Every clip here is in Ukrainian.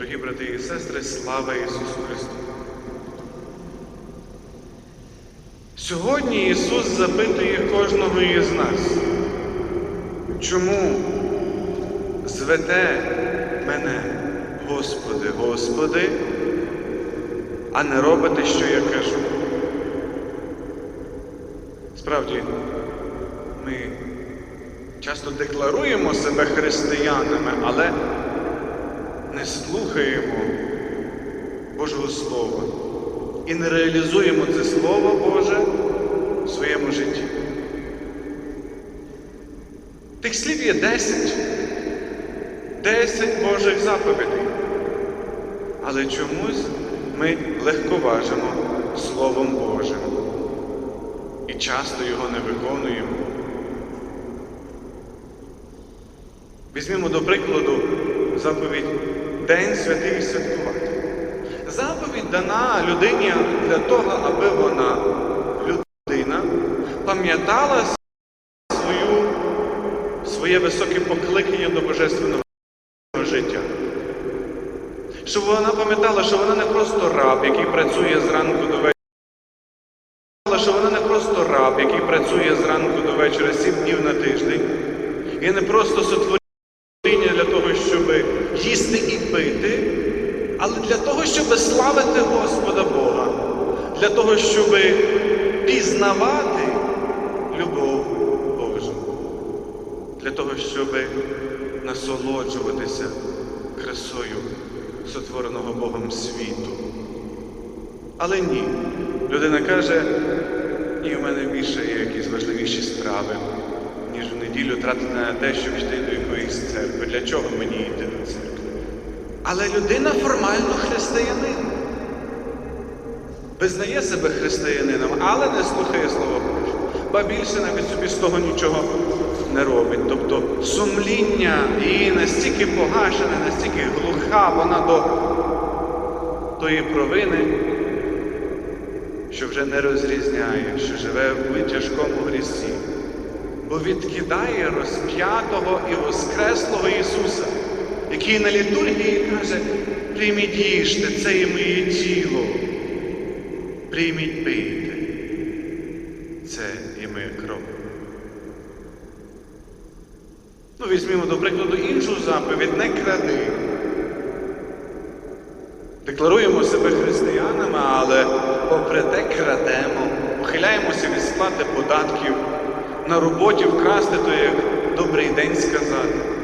Дорогі брати і сестри, слава Ісусу Христу! Сьогодні Ісус запитує кожного із нас, чому звете мене, Господи, Господи, а не робите, що я кажу? Справді, ми часто декларуємо себе християнами, але не слухаємо Божого Слова і не реалізуємо це Слово Боже в своєму житті. Тих слів є 10. 10 Божих заповідей. Але чомусь ми легковажимо Словом Божим і часто його не виконуємо. Візьмімо до прикладу заповідь День святий святкувати. Заповідь дана людині для того, аби вона, людина, пам'ятала свою, своє високе покликання до божественного життя. Щоб вона пам'ятала, що вона не просто раб, який працює зранку до вечора, що вона не просто раб, який працює зранку до вечора сім днів на тиждень, і не просто щоб пити, але для того, щоб славити Господа Бога, для того, щоб пізнавати любов Божу, для того, щоб насолоджуватися красою сотвореного Богом світу. Але ні, людина каже, ні, у мене більше є якісь важливіші справи, ніж в неділю тратити на те, щоб йти до якоїсь церкви. Для чого мені йти до церкви? Але людина формально християнин. Визнає себе християнином, але не слухає Слово Боже. Ба більше навіть собі з того нічого не робить. Тобто сумління її настільки погашене, настільки глуха вона до тої провини, що вже не розрізняє, що живе в тяжкому грісі, бо відкидає розп'ятого і воскреслого Ісуса, який на літургії каже, прийміть їжте, це є моє тіло, прийміть пийте, це є моя кров. Ну, візьмімо, до прикладу, іншу заповідь не кради. Декларуємо себе християнами, але попри те крадемо, ухиляємося від сплати податків, на роботі вкрасти, то як добрий день сказати.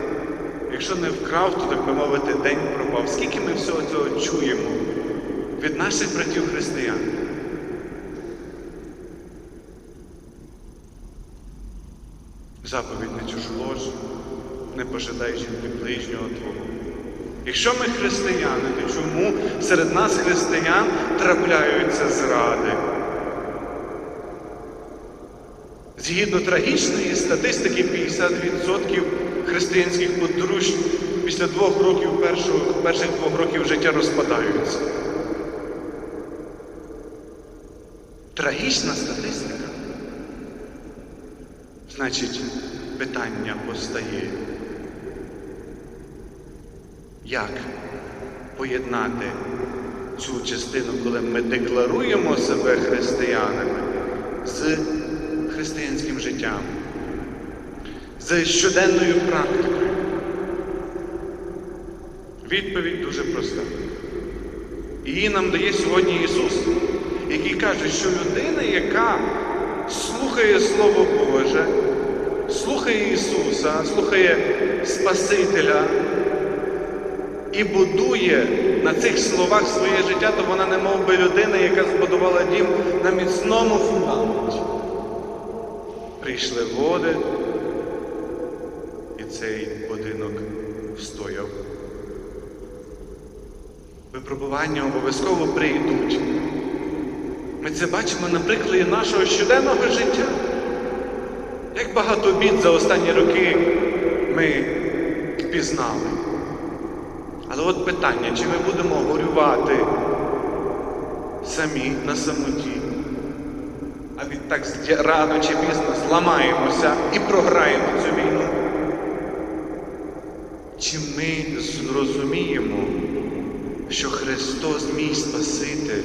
Якщо не вкрав, то так би мовити, день пропав. Скільки ми всього цього чуємо від наших братів християн? Заповідь не чужлож, не пожидай жінки ближнього твого. Якщо ми християни, то чому серед нас християн трапляються зради? Згідно трагічної статистики, 50% християнських подружжь після двох років першого, перших двох років життя розпадаються. Трагічна статистика. Значить, питання постає. Як поєднати цю частину, коли ми декларуємо себе християнами з християнським життям, з щоденною практикою? Відповідь дуже проста. Її нам дає сьогодні Ісус, який каже, що людина, яка слухає Слово Боже, слухає Ісуса, слухає Спасителя і будує на цих словах своє життя, то вона не мов би людина, яка збудувала дім на міцному фундаменті. Прийшли води, цей будинок встояв. Випробування обов'язково прийдуть. Ми це бачимо на прикладі нашого щоденного життя. Як багато бід за останні роки ми пізнали. Але от питання, чи ми будемо горювати самі на самоті, а відтак рано чи пізно зламаємося і програємо цю війну? Чи ми зрозуміємо, що Христос мій Спаситель,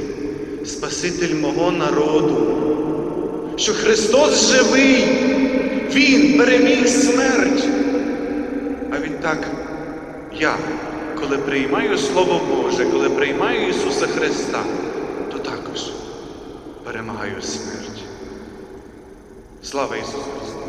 Спаситель мого народу, що Христос живий, Він переміг смерть. А відтак я, коли приймаю Слово Боже, коли приймаю Ісуса Христа, то також перемагаю смерть. Слава Ісусу Христу!